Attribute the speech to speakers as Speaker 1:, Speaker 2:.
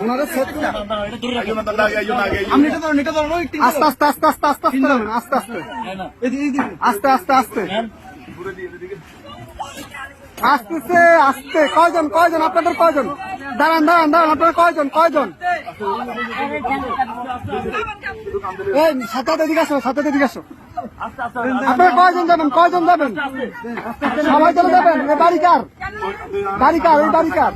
Speaker 1: ওনারা করে- আপনি এটা ধরুন, এটা ধরুন, আস্তে আস্তে আস্তে আস্তে আস্তে আস্তে ধরুন, আস্তে আস্তে। আস্তে আস্তে আস্তে। আস্তে আস্তে কয়জন কয়জন? আপনাদের কয়জন? দাঁড়ান দাঁড়ান দাঁড়ান, আপনারা কয়জন কয়জন? এই সাতাতে দিকে আসো সাতাতে দিকে আসো। আপনারা কয়জন যাবেন কয়জন যাবেন? সবাই চলে যাবেন? এ বাড়ি কার? বাড়ি কার এই বাড়ি কার?